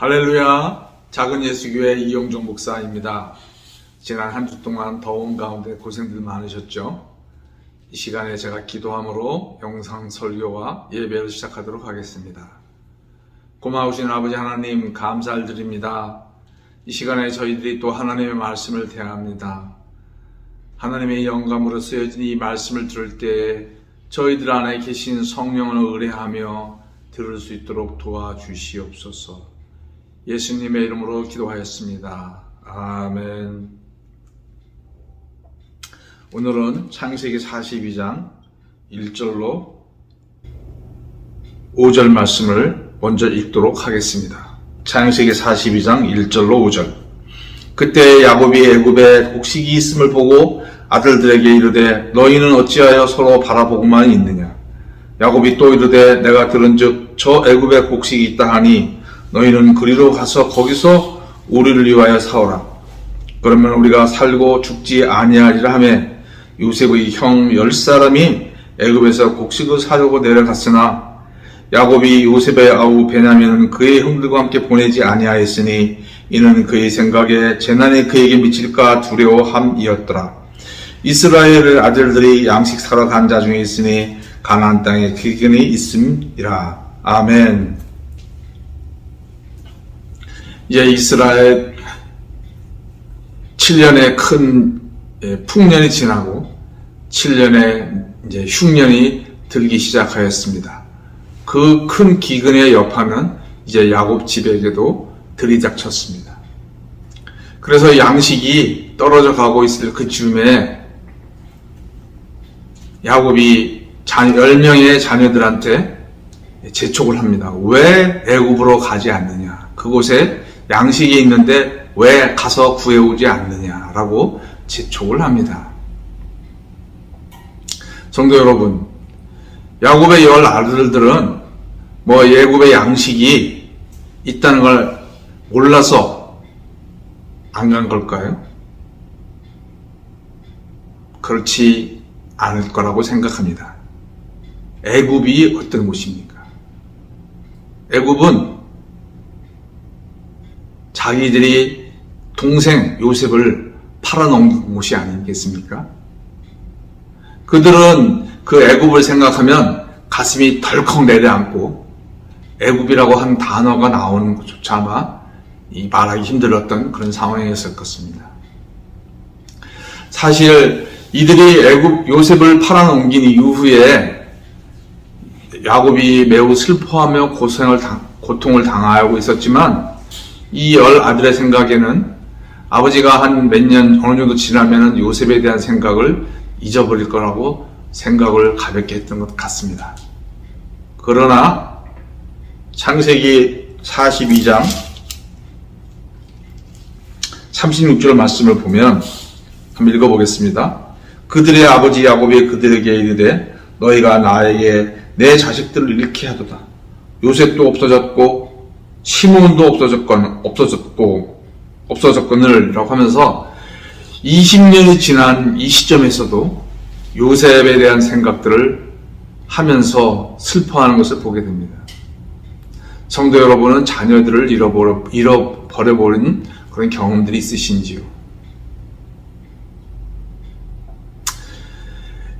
할렐루야. 작은 예수교회 이용종 목사입니다. 지난 한 주 동안 더운 가운데 고생들 많으셨죠? 이 시간에 제가 기도함으로 영상 설교와 예배를 시작하도록 하겠습니다. 고마우신 아버지 하나님 감사를 드립니다. 이 시간에 저희들이 또 하나님의 말씀을 대합니다. 하나님의 영감으로 쓰여진 이 말씀을 들을 때에 저희들 안에 계신 성령을 의뢰하며 들을 수 있도록 도와주시옵소서. 예수님의 이름으로 기도하였습니다. 아멘. 오늘은 창세기 42장 1절로 5절 말씀을 먼저 읽도록 하겠습니다. 창세기 42장 1절로 5절. 그때 야곱이 애굽에 곡식이 있음을 보고 아들들에게 이르되 너희는 어찌하여 서로 바라보고만 있느냐 야곱이 또 이르되 내가 들은즉 저 애굽에 곡식이 있다 하니 너희는 그리로 가서 거기서 우리를 위하여 사오라 그러면 우리가 살고 죽지 아니하리라 하매 요셉의 형 열 사람이 애굽에서 곡식을 사려고 내려갔으나 야곱이 요셉의 아우 베냐민은 그의 형들과 함께 보내지 아니하였으니 이는 그의 생각에 재난이 그에게 미칠까 두려워함이었더라. 이스라엘 아들들이 양식 사러 간 자 중에 있으니 가나안 땅에 기근이 있음이라. 아멘. 이제 이스라엘 7년의 큰 예, 풍년이 지나고 7년의 이제 흉년이 들기 시작하였습니다. 그 큰 기근의 여파는 이제 야곱 집에게도 들이닥쳤습니다. 그래서 양식이 떨어져 가고 있을 그 즈음에 야곱이 10명의 자녀들한테 재촉을 합니다. 왜 애굽으로 가지 않느냐? 그곳에 양식이 있는데 왜 가서 구해오지 않느냐라고 재촉을 합니다. 성도 여러분, 야곱의 열 아들들은 뭐 예굽의 양식이 있다는 걸 몰라서 안 간 걸까요? 그렇지 않을 거라고 생각합니다. 애굽이 어떤 곳입니까? 애굽은 자기들이 동생 요셉을 팔아넘긴 곳이 아니겠습니까? 그들은 그 애굽을 생각하면 가슴이 덜컥 내려앉고 애굽이라고 한 단어가 나오는 것조차 아마 이 말하기 힘들었던 그런 상황이었을 것입니다. 사실 이들이 애굽 요셉을 팔아넘긴 이후에 야곱이 매우 슬퍼하며 고생을 당, 고통을 당하고 있었지만 이 열 아들의 생각에는 아버지가 한 몇 년 어느 정도 지나면 요셉에 대한 생각을 잊어버릴 거라고 생각을 가볍게 했던 것 같습니다. 그러나 창세기 42장 36절 말씀을 보면 한번 읽어보겠습니다. 그들의 아버지 야곱이 그들에게 이르되 너희가 나에게 내 자식들을 잃게 하도다. 요셉도 없어졌고 시몬도 없어졌건 없어졌고 없어졌거늘라고 하면서 20년이 지난 이 시점에서도 요셉에 대한 생각들을 하면서 슬퍼하는 것을 보게 됩니다. 성도 여러분은 자녀들을 잃어버려, 잃어버려버린 그런 경험들이 있으신지요?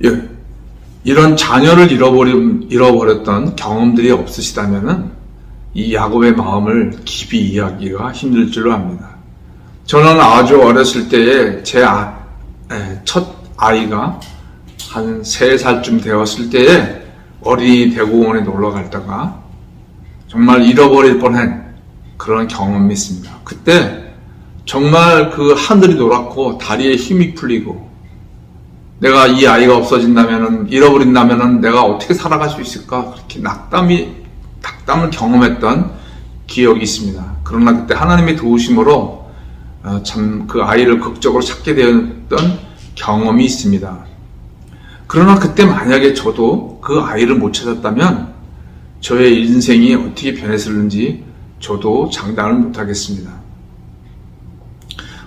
예, 이런 자녀를 잃어버린, 잃어버렸던 경험들이 없으시다면 이 야곱의 마음을 깊이 이해하기가 힘들 줄로 압니다. 저는 아주 어렸을 때에 제 첫 아이가 한세 살쯤 되었을 때에 어린이 대공원에 놀러 갔다가 정말 잃어버릴 뻔한 그런 경험이 있습니다. 그때 정말 그 하늘이 노랗고 다리에 힘이 풀리고 내가 이 아이가 없어진다면은 잃어버린다면은 내가 어떻게 살아갈 수 있을까 그렇게 낙담이 낙담을 경험했던 기억이 있습니다. 그러나 그때 하나님의 도우심으로 어, 참그 아이를 극적으로 찾게 되었던 경험이 있습니다. 그러나 그때 만약에 저도 그 아이를 못 찾았다면 저의 인생이 어떻게 변했을는지 저도 장담을 못하겠습니다.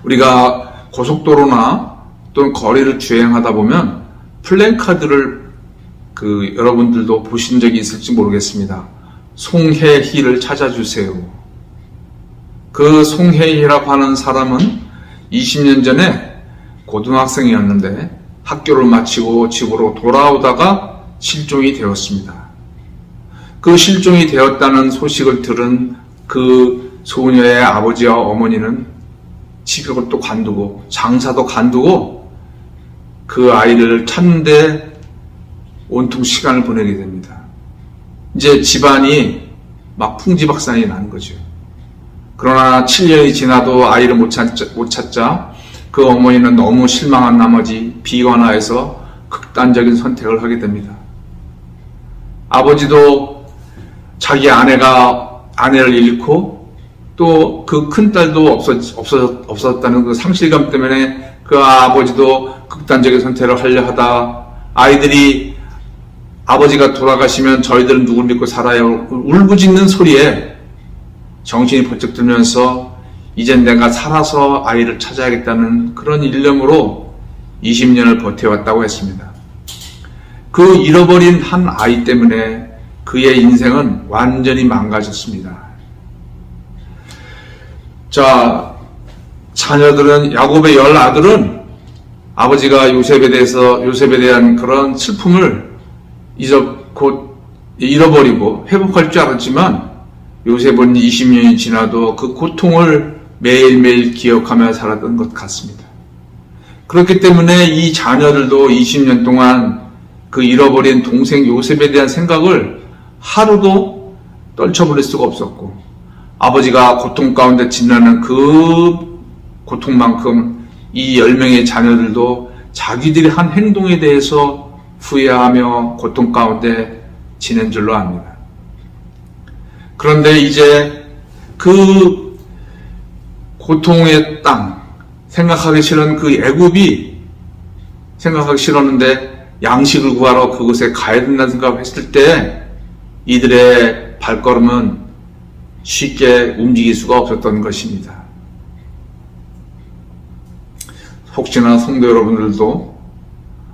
우리가 고속도로나 또는 거리를 주행하다 보면 플랜카드를 그 여러분들도 보신 적이 있을지 모르겠습니다. 송혜희를 찾아주세요. 그 송혜이라고 하는 사람은 20년 전에 고등학생이었는데 학교를 마치고 집으로 돌아오다가 실종이 되었습니다. 그 실종이 되었다는 소식을 들은 그 소녀의 아버지와 어머니는 집을 또 관두고 장사도 관두고 그 아이를 찾는데 온통 시간을 보내게 됩니다. 이제 집안이 막 풍지박산이 난 거죠. 그러나 7년이 지나도 아이를 못 찾자, 못 찾자 그 어머니는 너무 실망한 나머지 비관화해서 극단적인 선택을 하게 됩니다. 아버지도 자기 아내가 아내를 잃고 또 그 큰 딸도 없어, 없어, 없었다는 그 상실감 때문에 그 아버지도 극단적인 선택을 하려 하다 아이들이 아버지가 돌아가시면 저희들은 누굴 믿고 살아요? 울부짖는 소리에 정신이 번쩍 들면서 이젠 내가 살아서 아이를 찾아야겠다는 그런 일념으로 20년을 버텨왔다고 했습니다. 그 잃어버린 한 아이 때문에 그의 인생은 완전히 망가졌습니다. 자, 자녀들은 야곱의 열 아들은 아버지가 요셉에 대해서 요셉에 대한 그런 슬픔을 잊어 곧 잃어버리고 회복할 줄 알았지만 요셉은 20년이 지나도 그 고통을 매일매일 기억하며 살았던 것 같습니다. 그렇기 때문에 이 자녀들도 20년 동안 그 잃어버린 동생 요셉에 대한 생각을 하루도 떨쳐버릴 수가 없었고 아버지가 고통 가운데 지나는 그 고통만큼 이 10명의 자녀들도 자기들이 한 행동에 대해서 후회하며 고통 가운데 지낸 줄로 압니다. 그런데 이제 그 고통의 땅, 생각하기 싫은 그 애굽이 생각하기 싫었는데 양식을 구하러 그곳에 가야 된다는 생각을 했을 때 이들의 발걸음은 쉽게 움직일 수가 없었던 것입니다. 혹시나 성도 여러분들도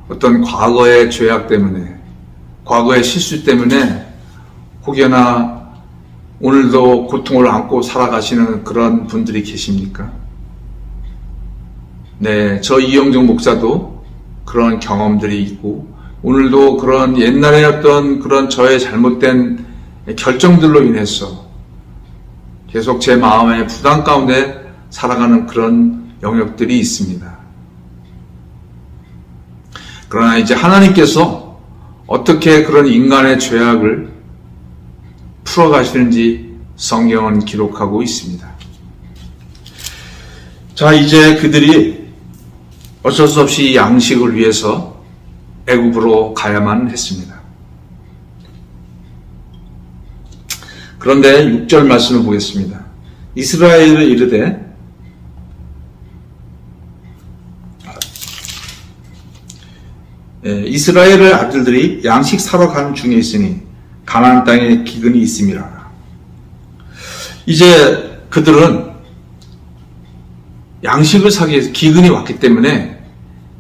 어떤 과거의 죄악 때문에, 과거의 실수 때문에 혹여나 오늘도 고통을 안고 살아가시는 그런 분들이 계십니까? 네, 저 이영종 목사도 그런 경험들이 있고, 오늘도 그런 옛날에 어떤 그런 저의 잘못된 결정들로 인해서 계속 제 마음의 부담 가운데 살아가는 그런 영역들이 있습니다. 그러나 이제 하나님께서 어떻게 그런 인간의 죄악을 풀어가시는지 성경은 기록하고 있습니다. 자, 이제 그들이 어쩔 수 없이 양식을 위해서 애굽으로 가야만 했습니다. 그런데 6절 말씀을 보겠습니다. 이스라엘을 이르되 이스라엘의 아들들이 양식 사러 가는 중에 있으니 가나안 땅에 기근이 있음이라. 이제 그들은 양식을 사기 위해서 기근이 왔기 때문에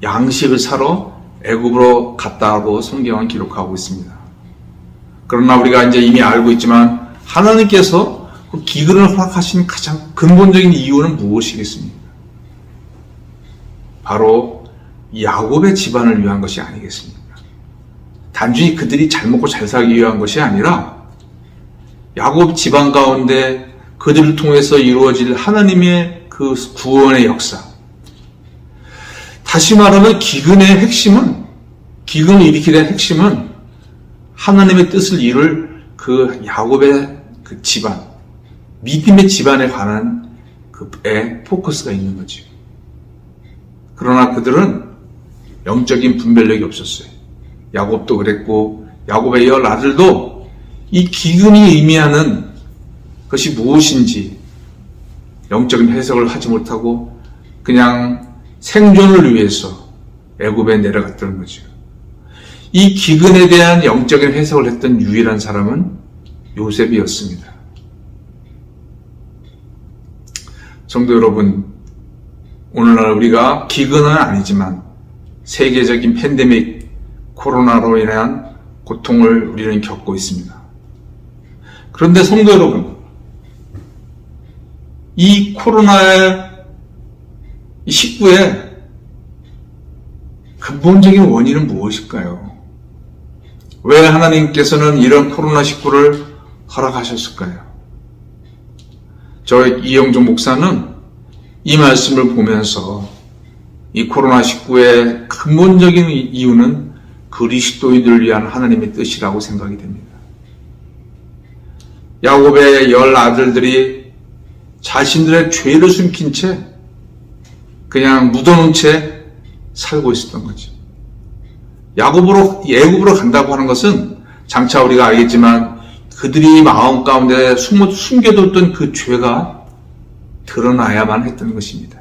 양식을 사러 애굽으로 갔다고 성경은 기록하고 있습니다. 그러나 우리가 이제 이미 알고 있지만 하나님께서 그 기근을 허락하신 가장 근본적인 이유는 무엇이겠습니까? 바로 야곱의 집안을 위한 것이 아니겠습니까? 단순히 그들이 잘 먹고 잘 살기 위한 것이 아니라 야곱 집안 가운데 그들을 통해서 이루어질 하나님의 그 구원의 역사. 다시 말하면 기근의 핵심은 기근을 일으키게 된 핵심은 하나님의 뜻을 이룰 그 야곱의 그 집안, 믿음의 집안에 관한 그에 포커스가 있는 거죠. 그러나 그들은 영적인 분별력이 없었어요. 야곱도 그랬고 야곱의 열 아들도 이 기근이 의미하는 것이 무엇인지 영적인 해석을 하지 못하고 그냥 생존을 위해서 애굽에 내려갔다는 거죠. 이 기근에 대한 영적인 해석을 했던 유일한 사람은 요셉이었습니다. 성도 여러분, 오늘날 우리가 기근은 아니지만 세계적인 팬데믹 코로나로 인한 고통을 우리는 겪고 있습니다. 그런데 성도 여러분, 이 코로나의 19의 근본적인 원인은 무엇일까요? 왜 하나님께서는 이런 코로나19를 허락하셨을까요? 저 이영종 목사는 이 말씀을 보면서 이 코로나19의 근본적인 이유는 그리스도인들을 위한 하나님의 뜻이라고 생각이 됩니다. 야곱의 열 아들들이 자신들의 죄를 숨긴 채 그냥 묻어놓은 채 살고 있었던 거죠. 야곱으로 예굽으로 간다고 하는 것은 장차 우리가 알겠지만 그들이 마음 가운데 숨겨뒀던 그 죄가 드러나야만 했던 것입니다.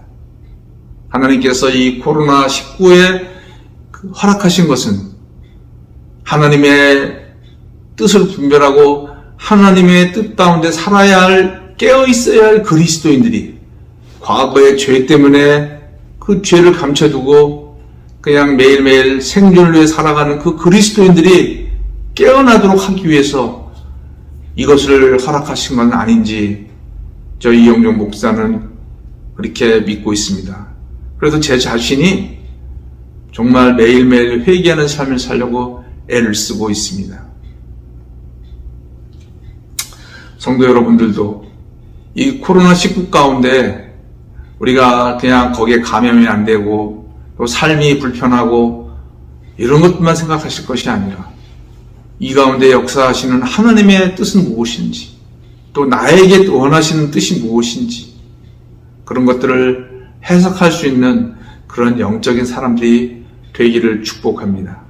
하나님께서 이 코로나 19에 허락하신 것은 하나님의 뜻을 분별하고 하나님의 뜻 가운데 살아야 할 깨어 있어야 할 그리스도인들이 과거의 죄 때문에 그 죄를 감춰두고 그냥 매일매일 생존을 위해 살아가는 그 그리스도인들이 깨어나도록 하기 위해서 이것을 허락하신 건 아닌지 저 이영종 목사는 그렇게 믿고 있습니다. 그래서 제 자신이 정말 매일매일 회개하는 삶을 살려고 애를 쓰고 있습니다. 성도 여러분들도 이 코로나19 가운데 우리가 그냥 거기에 감염이 안 되고 또 삶이 불편하고 이런 것만 생각하실 것이 아니라 이 가운데 역사하시는 하나님의 뜻은 무엇인지 또 나에게 원하시는 뜻이 무엇인지 그런 것들을 해석할 수 있는 그런 영적인 사람들이 되기를 축복합니다.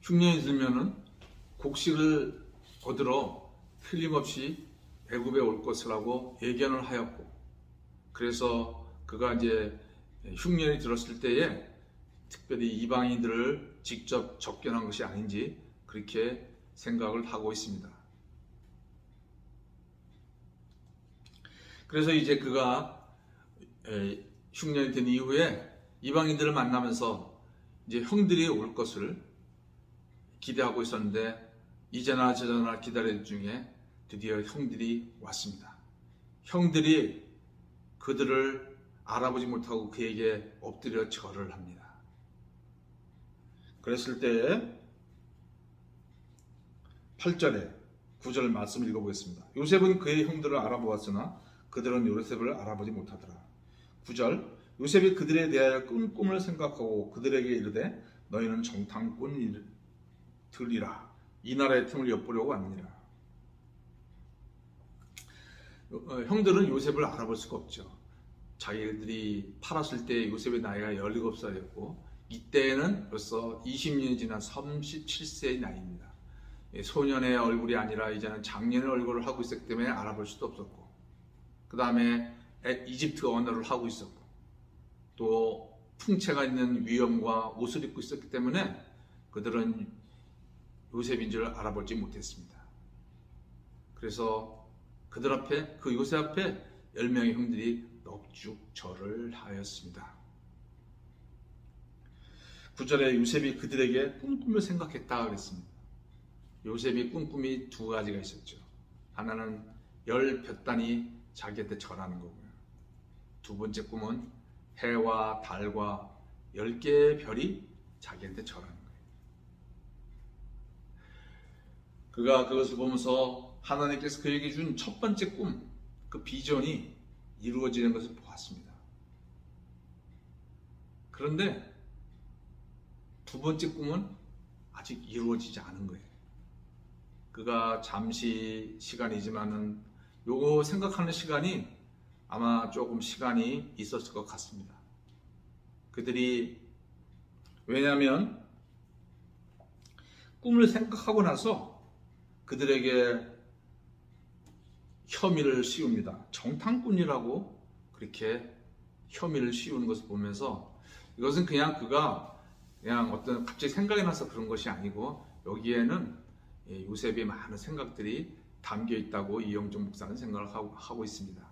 흉년이 들면은 곡식을 얻으러 틀림없이 애굽에 올 것을 하고 예견을 하였고 그래서 그가 이제 흉년이 들었을 때에 특별히 이방인들을 직접 접견한 것이 아닌지 그렇게 생각을 하고 있습니다. 그래서 이제 그가 에, 흉년이 된 이후에 이방인들을 만나면서 이제 형들이 올 것을 기대하고 있었는데 이제나 저저나 기다리는 중에 드디어 형들이 왔습니다. 형들이 그들을 알아보지 못하고 그에게 엎드려 절을 합니다. 그랬을 때 8절에 9절 말씀을 읽어보겠습니다. 요셉은 그의 형들을 알아보았으나 그들은 요셉을 알아보지 못하더라. 9절 요셉이 그들에 대하여 꾼 꿈을 생각하고 그들에게 이르되 너희는 정탐꾼 들이라 이 나라의 틈을 엿보려고 왔느니라. 어, 형들은 요셉을 알아볼 수가 없죠. 자기들이 팔았을 때 요셉의 나이가 17살이었고 이때는 벌써 20년이 지난 37세의 나이입니다. 예, 소년의 얼굴이 아니라 이제는 장년의 얼굴을 하고 있었기 때문에 알아볼 수도 없었고 그 다음에 이집트 언어를 하고 있었고 또 풍채가 있는 위엄과 옷을 입고 있었기 때문에 그들은 요셉인 줄 알아보지 못했습니다. 그래서 그들 앞에 그 요셉 앞에 열 명의 형들이 넙죽 절을 하였습니다. 9절에 요셉이 그들에게 꿈꿈을 생각했다 그랬습니다. 요셉이 꿈꿈이 두 가지가 있었죠. 하나는 열 볕단이 자기한테 절하는 거고요. 두 번째 꿈은 해와 달과 열 개의 별이 자기한테 절하는 거예요. 그가 그것을 보면서 하나님께서 그에게 준 첫 번째 꿈, 그 비전이 이루어지는 것을 보았습니다. 그런데 두 번째 꿈은 아직 이루어지지 않은 거예요. 그가 잠시 시간이지만은 요거 생각하는 시간이 아마 조금 시간이 있었을 것 같습니다. 그들이 왜냐하면 꿈을 생각하고 나서 그들에게 혐의를 씌웁니다. 정탐꾼이라고 그렇게 혐의를 씌우는 것을 보면서 이것은 그냥 그가 그냥 어떤 갑자기 생각이 나서 그런 것이 아니고 여기에는 예, 요셉의 많은 생각들이 담겨 있다고 이영종 목사는 생각을 하고, 하고 있습니다.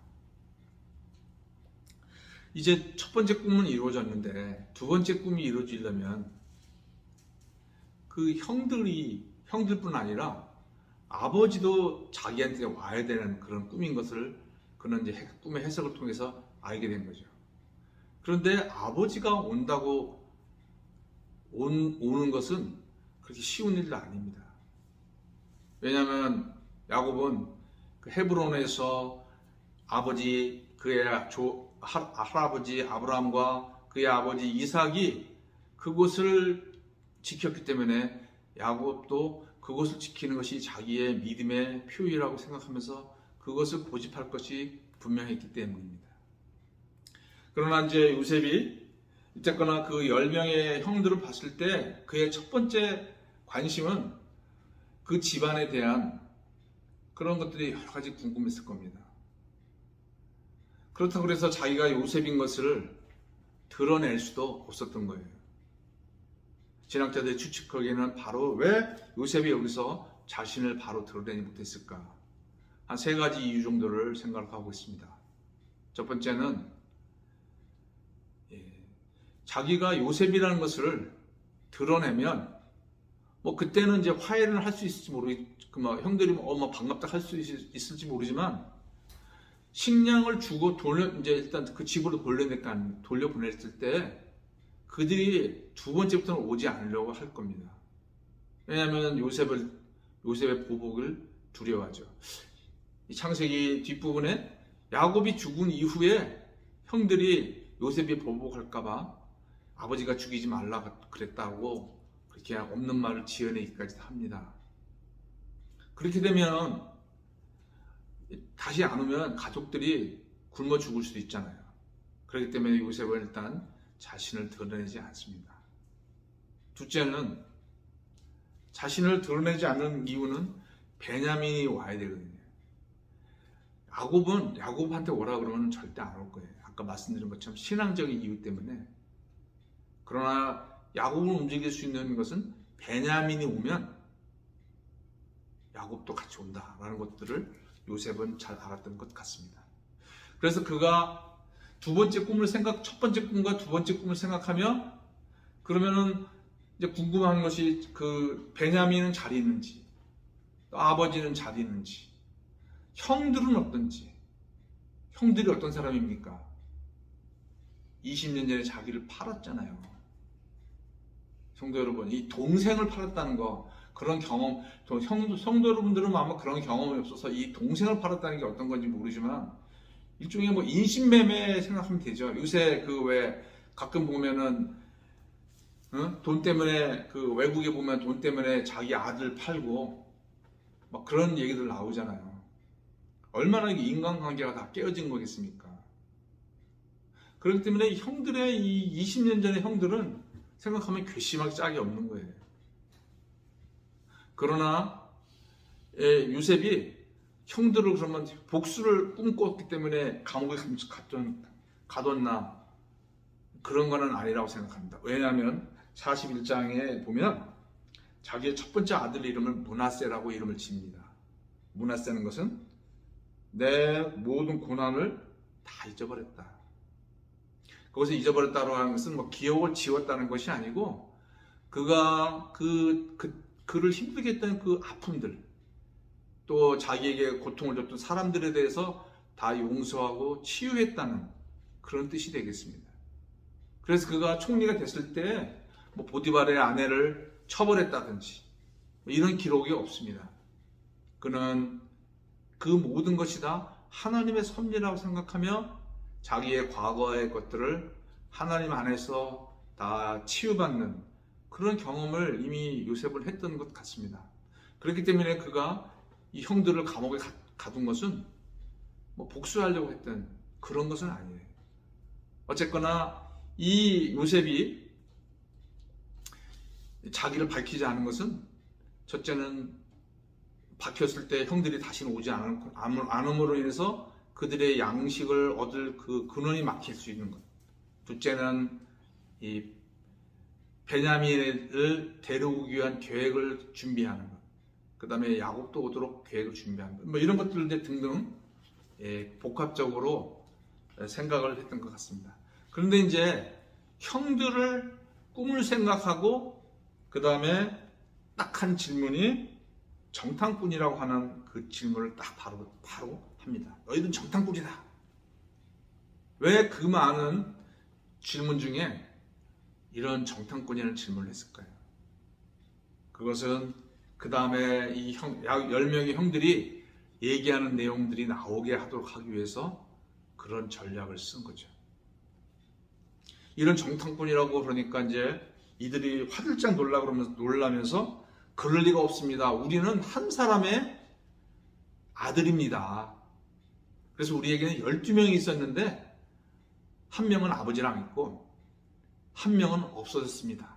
이제 첫 번째 꿈은 이루어졌는데 두 번째 꿈이 이루어지려면 그 형들이 형들뿐 아니라 아버지도 자기한테 와야 되는 그런 꿈인 것을 그는 이제 해- 꿈의 해석을 통해서 알게 된 거죠. 그런데 아버지가 온다고 온, 오는 것은 그렇게 쉬운 일도 아닙니다. 왜냐하면 야곱은 그 헤브론에서 아버지 그의 조, 할, 할아버지 아브라함과 그의 아버지 이삭이 그곳을 지켰기 때문에 야곱도 그것을 지키는 것이 자기의 믿음의 표이라고 생각하면서 그것을 고집할 것이 분명했기 때문입니다. 그러나 이제 요셉이 어쨌거나 그 10명의 형들을 봤을 때 그의 첫 번째 관심은 그 집안에 대한 그런 것들이 여러 가지 궁금했을 겁니다. 그렇다고 해서 자기가 요셉인 것을 드러낼 수도 없었던 거예요. 진학자들의 추측하기에는 바로 왜 요셉이 여기서 자신을 바로 드러내지 못했을까? 한 세 가지 이유 정도를 생각하고 있습니다. 첫 번째는 예, 자기가 요셉이라는 것을 드러내면 뭐 그때는 이제 화해를 할 수 있을지 모르, 그막 형들이 뭐 어머 반갑다 할 수 있을지 모르지만 식량을 주고 돌려 이제 일단 그 집으로 돌려내까 돌려 보냈을 때 그들이 두 번째부터는 오지 않으려고 할 겁니다. 왜냐하면 요셉을 요셉의 보복을 두려워하죠. 이 창세기 뒷부분에 야곱이 죽은 이후에 형들이 요셉이 보복할까봐 아버지가 죽이지 말라 그랬다고 그렇게 없는 말을 지어내기까지 합니다. 그렇게 되면 다시 안 오면 가족들이 굶어 죽을 수도 있잖아요. 그렇기 때문에 요셉은 일단 자신을 드러내지 않습니다. 둘째는 자신을 드러내지 않는 이유는 베냐민이 와야 되거든요. 야곱은 야곱한테 오라 그러면 절대 안 올 거예요. 아까 말씀드린 것처럼 신앙적인 이유 때문에. 그러나 야곱을 움직일 수 있는 것은 베냐민이 오면 야곱도 같이 온다라는 것들을 요셉은 잘 알았던 것 같습니다. 그래서 그가 두 번째 꿈을 생각, 첫 번째 꿈과 두 번째 꿈을 생각하며 그러면은 이제 궁금한 것이 그 베냐민은 잘 있는지, 또 아버지는 잘 있는지, 형들은 어떤지, 형들이 어떤 사람입니까? 20년 전에 자기를 팔았잖아요. 성도 여러분, 이 동생을 팔았다는 거, 그런 경험, 또 형, 성도 여러분들은 아마 그런 경험이 없어서 이 동생을 팔았다는 게 어떤 건지 모르지만, 일종의 뭐 인신매매 생각하면 되죠. 요새 그 왜 가끔 보면은, 어? 돈 때문에, 그 외국에 보면 돈 때문에 자기 아들 팔고, 막 그런 얘기들 나오잖아요. 얼마나 인간관계가 다 깨어진 거겠습니까? 그렇기 때문에 이 형들의 이 20년 전의 형들은 생각하면 괘씸하게 짝이 없는 거예요. 그러나 예, 요셉이 형들을 그러면 복수를 꿈꿨기 때문에 감옥에 갔던, 가뒀나 그런 거는 아니라고 생각합니다. 왜냐하면 41장에 보면 자기의 첫 번째 아들 이름을 문하세라고 이름을 지입니다. 문하세는 것은 내 모든 고난을 다 잊어버렸다. 거기서 잊어버렸다고 하는 것은 뭐 기억을 지웠다는 것이 아니고 그가 그, 그 그를 힘들게 했던 그 아픔들 또 자기에게 고통을 줬던 사람들에 대해서 다 용서하고 치유했다는 그런 뜻이 되겠습니다. 그래서 그가 총리가 됐을 때 뭐 보디발의 아내를 처벌했다든지 뭐 이런 기록이 없습니다. 그는 그 모든 것이 다 하나님의 섭리라고 생각하며 자기의 과거의 것들을 하나님 안에서 다 치유받는 그런 경험을 이미 요셉을 했던 것 같습니다. 그렇기 때문에 그가 이 형들을 감옥에 가, 가둔 것은 뭐 복수하려고 했던 그런 것은 아니에요. 어쨌거나 이 요셉이 자기를 밝히지 않은 것은 첫째는 박혔을 때 형들이 다시는 오지 않- 않음으로 인해서 그들의 양식을 얻을 그 근원이 막힐 수 있는 것. 둘째는 이 베냐민을 데려오기 위한 계획을 준비하는 것. 그 다음에 야곱도 오도록 계획을 준비하는 것. 뭐 이런 것들 등등 예, 복합적으로 생각을 했던 것 같습니다. 그런데 이제 형들을 꿈을 생각하고 그 다음에 딱 한 질문이 정탐꾼이라고 하는 그 질문을 딱 바로 바로 합니다. 너희들은 정탐꾼이다. 왜 그 많은 질문 중에 이런 정탐꾼이라는 질문을 했을까요? 그것은 그 다음에 이 형, 약 10명의 형들이 얘기하는 내용들이 나오게 하도록 하기 위해서 그런 전략을 쓴 거죠. 이런 정탐꾼이라고 그러니까 이제 이들이 화들짝 놀라 그러면서 놀라면서 그럴 리가 없습니다. 우리는 한 사람의 아들입니다. 그래서 우리에게는 12명이 있었는데 한 명은 아버지랑 있고 한 명은 없어졌습니다.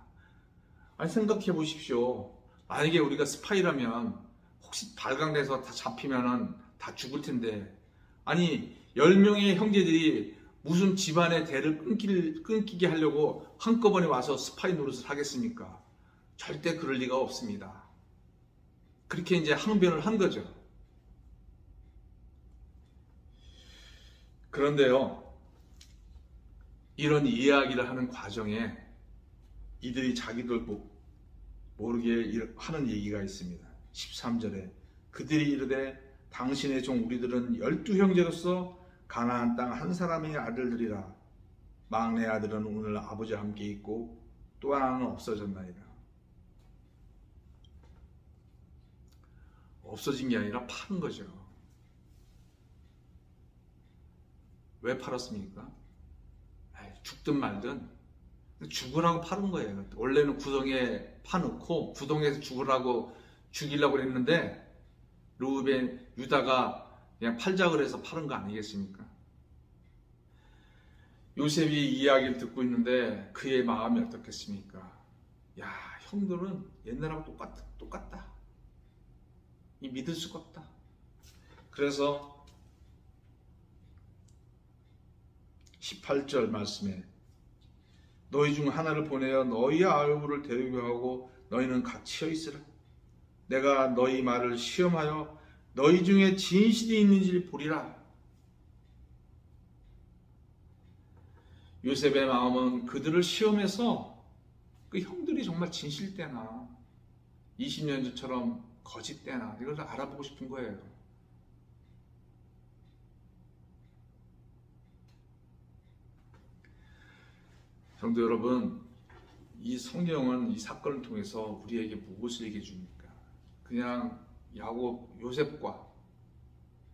아니 생각해 보십시오. 만약에 우리가 스파이라면 혹시 발각돼서 다 잡히면은 다 죽을 텐데 아니 10명의 형제들이 무슨 집안의 대를 끊길, 끊기게 하려고 한꺼번에 와서 스파이 노릇을 하겠습니까? 절대 그럴 리가 없습니다. 그렇게 이제 항변을 한 거죠. 그런데요, 이런 이야기를 하는 과정에 이들이 자기들 모- 모르게 하는 얘기가 있습니다. 13절에 그들이 이르되 당신의 종 우리들은 열두 형제로서 가나안 땅 한 사람의 아들들이라 막내 아들은 오늘 아버지와 함께 있고 또 하나는 없어졌나이다. 없어진 게 아니라 파는 거죠. 왜 팔았습니까? 죽든 말든 죽으라고 파는 거예요. 원래는 구덩이에 파놓고 구덩이에서 죽으라고 죽이려고 했는데 루벤 유다가 그냥 팔자 그래서 파는 거 아니겠습니까? 요셉이 이야기를 듣고 있는데 그의 마음이 어떻겠습니까? 야 형들은 옛날하고 똑같다. 똑같다. 이 믿을 수가 없다. 그래서 18절 말씀에 너희 중 하나를 보내어 너희의 아우를 데리고 하고 너희는 갇혀 있으라. 내가 너희 말을 시험하여 너희 중에 진실이 있는지 보리라. 요셉의 마음은 그들을 시험해서 그 형들이 정말 진실되나 20년 전처럼 거짓되나 이걸 알아보고 싶은 거예요. 성도 여러분, 이 성경은 이 사건을 통해서 우리에게 무엇을 얘기해 줍니까? 그냥 야곱 요셉과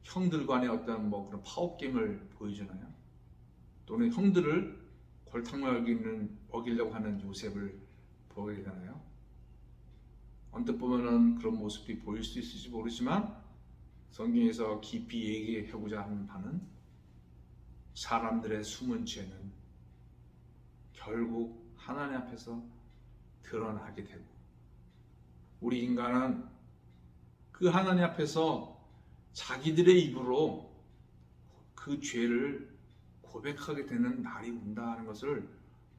형들 간의 어떤 뭐 그런 파워게임을 보여주나요? 또는 형들을 골탕 먹이는, 먹이려고 하는 요셉을 보게 되나요? 언뜻 보면은 그런 모습이 보일 수 있을지 모르지만 성경에서 깊이 얘기하고자 하는 바는 사람들의 숨은 죄는 결국 하나님 앞에서 드러나게 되고 우리 인간은 그 하나님 앞에서 자기들의 입으로 그 죄를 고백하게 되는 날이 온다는 것을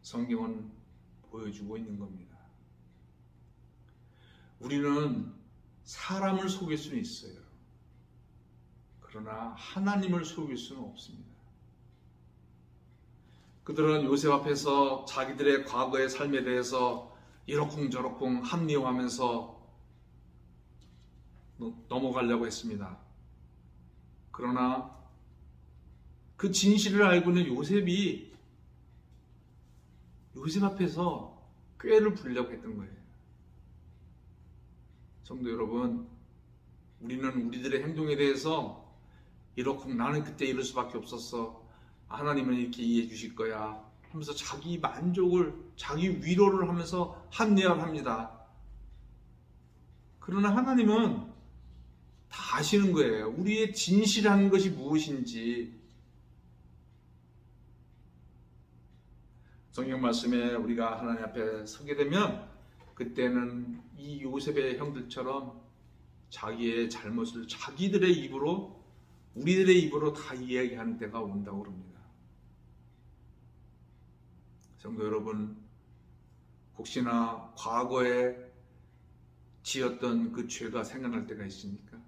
성경은 보여주고 있는 겁니다. 우리는 사람을 속일 수는 있어요. 그러나 하나님을 속일 수는 없습니다. 그들은 요셉 앞에서 자기들의 과거의 삶에 대해서 이러쿵저러쿵 합리화하면서 넘어가려고 했습니다. 그러나 그 진실을 알고 있는 요셉이 요셉 앞에서 꾀를 부리려고 했던 거예요. 성도 여러분, 우리는 우리들의 행동에 대해서 이렇쿵 나는 그때 이럴 수밖에 없었어. 하나님은 이렇게 이해해 주실 거야. 하면서 자기 만족을, 자기 위로를 하면서 합리화를 합니다. 그러나 하나님은 다 아시는 거예요. 우리의 진실한 것이 무엇인지. 성경 말씀에 우리가 하나님 앞에 서게 되면 그때는 이 요셉의 형들처럼 자기의 잘못을 자기들의 입으로 우리들의 입으로 다 이야기하는 때가 온다고 그럽니다. 성도 여러분, 혹시나 과거에 지었던 그 죄가 생각날 때가 있습니까?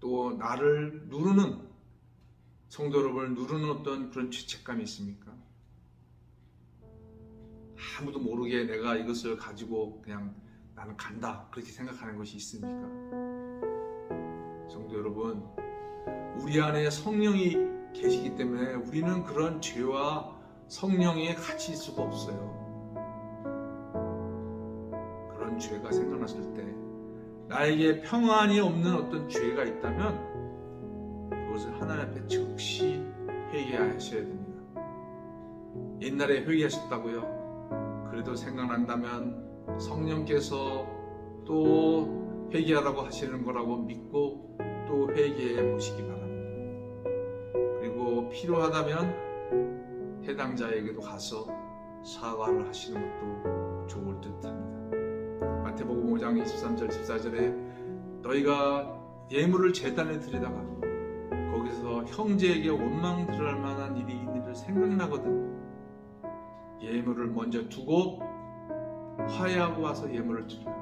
또 나를 누르는 성도 여러분을 누르는 어떤 그런 죄책감이 있습니까? 아무도 모르게 내가 이것을 가지고 그냥 나는 간다 그렇게 생각하는 것이 있습니까? 성도 여러분 우리 안에 성령이 계시기 때문에 우리는 그런 죄와 성령에 같이 있을 수가 없어요. 그런 죄가 생각났을 때 나에게 평안이 없는 어떤 죄가 있다면 그것을 하나님 앞에 즉시 회개하셔야 됩니다. 옛날에 회개하셨다고요? 그래도 생각난다면 성령께서 또 회개하라고 하시는 거라고 믿고 또 회개해 보시기 바랍니다. 그리고 필요하다면 해당자에게도 가서 사과를 하시는 것도 좋을 듯 합니다. 마태복음 5장 23절 14절에 너희가 예물을 제단에 드리다가 거기서 형제에게 원망 들을 만한 일이 있는 일 생각나거든 예물을 먼저 두고 화해하고 와서 예물을 드리라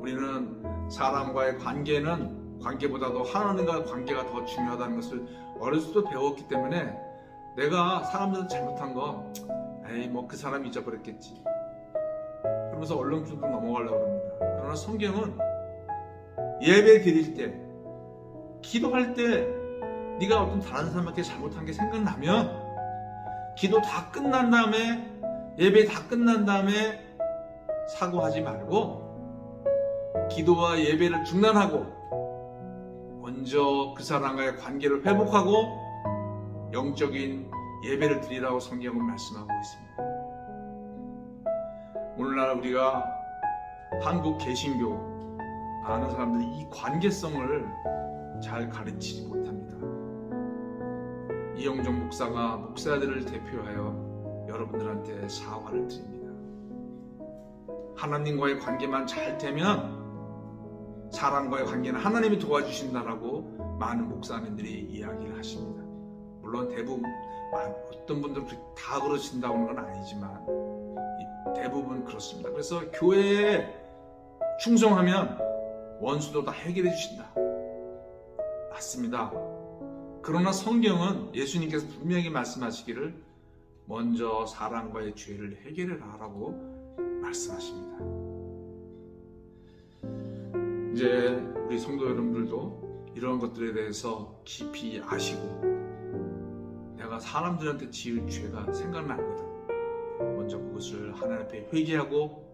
우리는 사람과의 관계는 관계보다도 하나님과의 관계가 더 중요하다는 것을 어렸을 때 배웠기 때문에 내가 사람들한테 잘못한 거 에이 뭐 그 사람 잊어버렸겠지 그러면서 얼렁뚱땅 넘어가려고 합니다. 그러나 성경은 예배 드릴 때, 기도할 때 네가 어떤 다른 사람한테 잘못한 게 생각나면 기도 다 끝난 다음에 예배 다 끝난 다음에 사과하지 말고 기도와 예배를 중단하고 먼저 그 사람과의 관계를 회복하고 영적인 예배를 드리라고 성경은 말씀하고 있습니다. 오늘날 우리가 한국 개신교 아는 사람들이 이 관계성을 잘 가르치지 못합니다. 이영종 목사가 목사들을 대표하여 여러분들한테 사과를 드립니다. 하나님과의 관계만 잘 되면 사람과의 관계는 하나님이 도와주신다라고 많은 목사님들이 이야기를 하십니다. 물론 대부분 어떤 분들은 다 그러신다는 건 아니지만 대부분 그렇습니다. 그래서 교회에 충성하면 원수도 다 해결해 주신다. 맞습니다. 그러나 성경은 예수님께서 분명히 말씀하시기를 먼저 사람과의 죄를 해결해라 라고 말씀하십니다. 이제 우리 성도 여러분들도 이런 것들에 대해서 깊이 아시고 내가 사람들한테 지을 죄가 생각나거든. 먼저 그것을 하나님 앞에 회개하고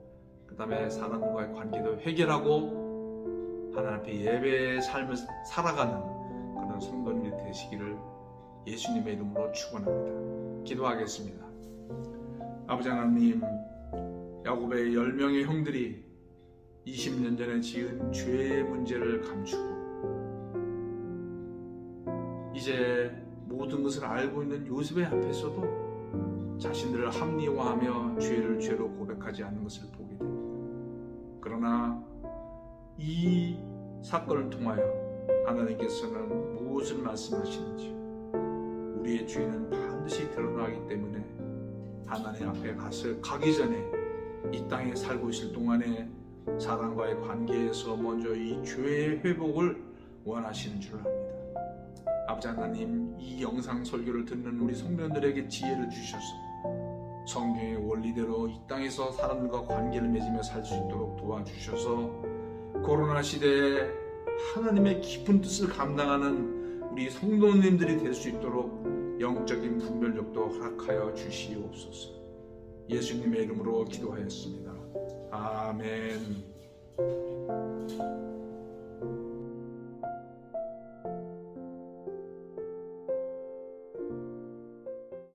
그 다음에 사람과의 관계도 해결하고 하나님 앞에 예배의 삶을 살아가는 그런 성도님이 되시기를 예수님의 이름으로 축원합니다. 기도하겠습니다. 아버지 하나님, 야곱의 10명의 형들이 20년 전에 지은 죄의 문제를 감추고 이제 모든 것을 알고 있는 요셉의 앞에서도 자신들을 합리화하며 죄를 죄로 고백하지 않는 것을 보게 됩니다. 그러나 이 사건을 통하여 하나님께서는 무엇을 말씀하시는지 우리의 죄는 반드시 드러나기 때문에 하나님 앞에 가서 가기 전에 이 땅에 살고 있을 동안에 사람과의 관계에서 먼저 이 죄의 회복을 원하시는 줄 압니다. 아버지 하나님, 이 영상 설교를 듣는 우리 성도들에게 지혜를 주셔서 성경의 원리대로 이 땅에서 사람들과 관계를 맺으며 살 수 있도록 도와주셔서 코로나 시대에 하나님의 깊은 뜻을 감당하는 우리 성도님들이 될 수 있도록 영적인 분별력도 허락하여 주시옵소서. 예수님의 이름으로 기도하였습니다. 아멘.